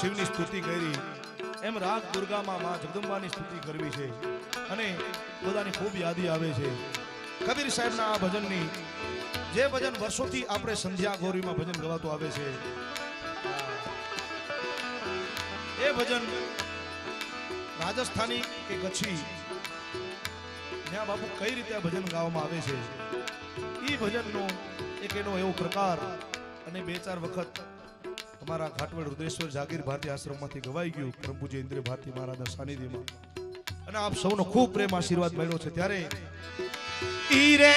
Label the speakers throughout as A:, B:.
A: શિવની સ્તુતિ કરી. એમ રાગ દુર્ગામાં માં જગદંબાની સ્તુતિ કરવી છે. અને બધાની ખૂબ યાદી આવે છે. કબીર સાહેબના આ ભજનની, જે ભજન વર્ષોથી આપણે સંધ્યા ગૌરીમાં ભજન ગવાતું આવે છે. એ ભજન રાજસ્થાની કે કચ્છી ત્યાં બાપુ કઈ રીતે ભજન ગાવામાં આવે છે. એ ભજનનો એક એનો એવો પ્રકાર અને બે ચાર વખત અમારા ખાટવડ રુદ્રેશ્વર જાગીર ભારતી આશ્રમમાંથી ગવાઈ ગયું પ્રભુજી ઇન્દ્ર ભારતી મહારાજના સાનિધ્યમાં. અને આપ સૌનો ખૂબ પ્રેમ આશીર્વાદ મળ્યો છે ત્યારે ઈ રે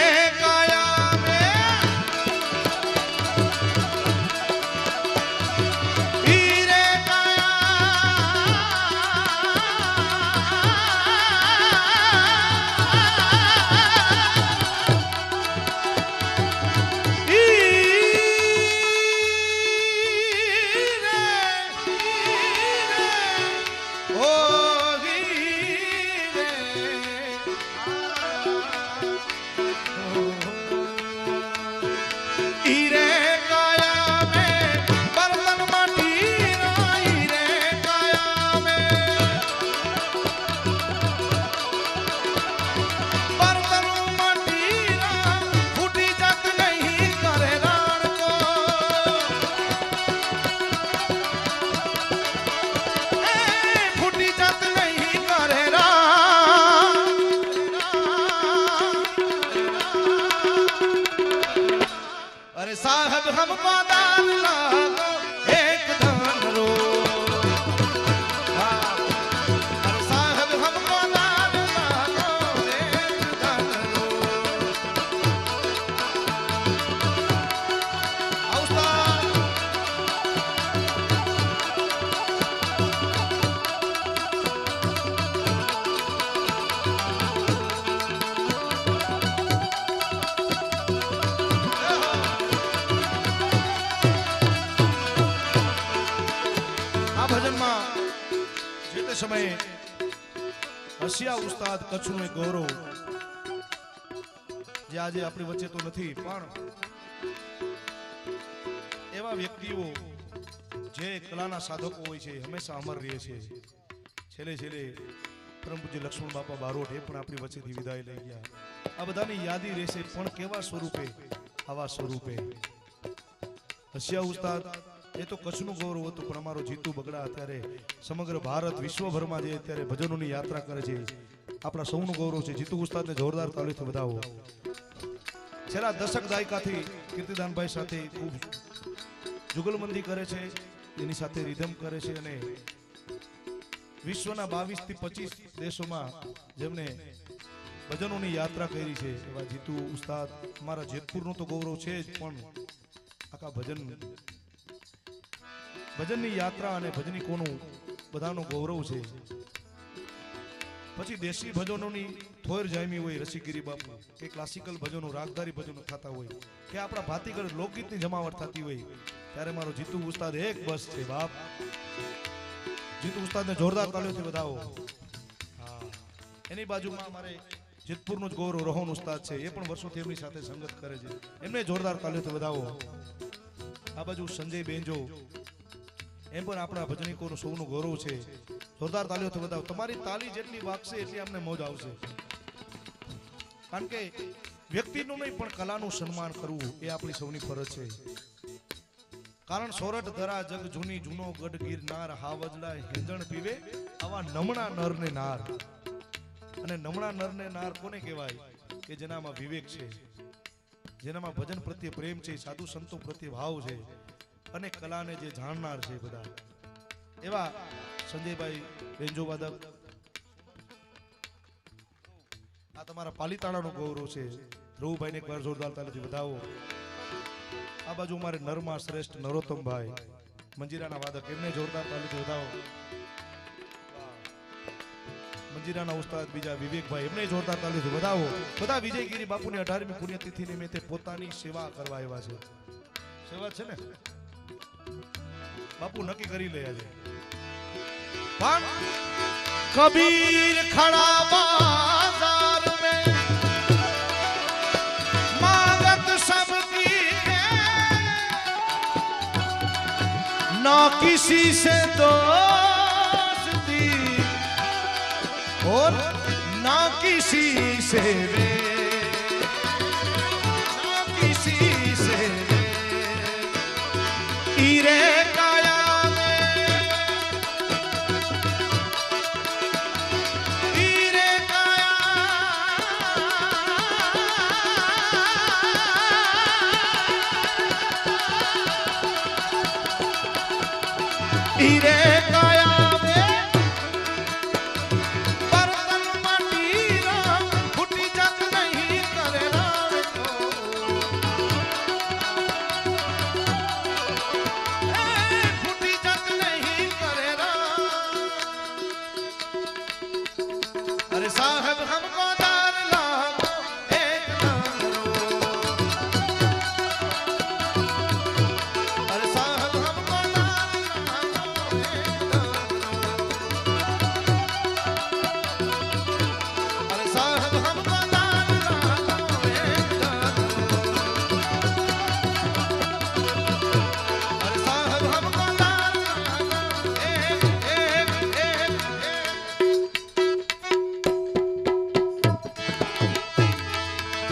A: हमको તે સમયે હસિયા ઉસ્તાદ કચ્છનું એક ગૌરવ જે આજે આપણી વચ્ચે તો નથી, પણ એવા વ્યક્તિઓ જે કલાના સાધકો હોય છે હંમેશા અમર રહે છે. છેલ્લે છેલ્લે પરમ પૂજ્ય લક્ષ્મણ બાપા બારોટ એ પણ આપણી વચ્ચેથી વિદાય લઈ ગયા. આ બધાની યાદી રહેશે પણ કેવા સ્વરૂપે? આવા સ્વરૂપે. હસિયા ઉસ્તાદ એ તો કચ્છનું ગૌરવ હતું, પણ અમારો જીતુ બગડા અત્યારે સમગ્ર ભારત વિશ્વભરમાં જે અત્યારે ભજનોની યાત્રા કરે છે, આપણા સૌનું ગૌરવ છે. જીતુ ઉસ્તાદને જોરદાર તાલીથી વધાવો. છેલ્લા દશક દાયકાથી કીર્તિદાનભાઈ સાથે ખૂબ જુગલબંધી કરે છે, એની સાથે રિધમ કરે છે અને વિશ્વના બાવીસથી પચીસ દેશોમાં જેમને ભજનોની યાત્રા કરી છે, એવા જીતુ ઉસ્તાદ, અમારા જેતપુરનું તો ગૌરવ છે જ, પણ આખા ભજન ભજનની યાત્રા અને ભજનિકોનું બધાનું ગૌરવ છે. પછી દેશી ભજનોની થોર જામી હોય રસીગીરી બાપુ. કે ક્લાસિકલ ભજનો, રાગધારી ભજનો થતા હોય. કે આપણા ભાતીગળ લોકગીતની જમાવટ થતી હોય. ત્યારે મારો જીતુ ઉસ્તાદ એક બસ છે બાપ. જીતુ ઉસ્તાદને જોરદાર તાળીઓથી વધાવો. એની બાજુમાં અમારે જેતપુરનું જ ગૌરવ રોહન ઉસ્તાદ છે. એ પણ વર્ષોથી એમની સાથે સંગત કરે છે. એમને જોરદાર તાળીઓથી વધાવો. આ બાજુ સંજય બેંજો. એમ પણ આપણા ભજનિકોનું સૌનું ગૌરવ છે. જોરદાર તાલીઓથી બતાવો તમારી તાલી જેટલી વાગશે એટલી અમને મોજ આવશે. કારણ કે વ્યક્તિનું નહીં, પણ કલાનું સન્માન કરવું એ આપણી સૌની ફરજ છે. કારણ સોરઠ ધરા જગ જૂની જૂનો ગઢ ગીર નાર, હાવજલા હેંજણ પીવે આવા નમણા નર ને નાર. અને નમણા નર ને નાર કોને કહેવાય? કે જેનામાં વિવેક છે. જેનામાં ભજન પ્રત્યે પ્રેમ છે, સાધુ સંતો પ્રત્યે ભાવ છે. અને કલાને જે જાણનાર છે બધા. એવા સંજયભાઈ બેન્જો વાદક આ તમારા પાલીતાણાનું ગૌરવ છે. ધ્રુવભાઈને એકવાર જોરદાર તાલીથી વધાવો. આ બાજુ મારે નરમાં શ્રેષ્ઠ નરોત્તમભાઈ. મંજીરાના વાદક, એમને જોરદાર તાલીથી વધાવો. મંજીરાના ઉસ્તાદ બીજા વિવેકભાઈ, એમને જોરદાર તાલીથી વધાવો. બધા વિજયગીરી બાપુની અઢારમી પુણ્યતિથિ નિમિત્તે પોતાની સેવા કરવા આવ્યા છે. સેવા છે ને? બાપુ નક્કી કરી લે આજે. પણ કબીર ખડા બાજાર મે માગત સબકી હે ના કિસી સે દોસ્તી और ना किसी से रे diré.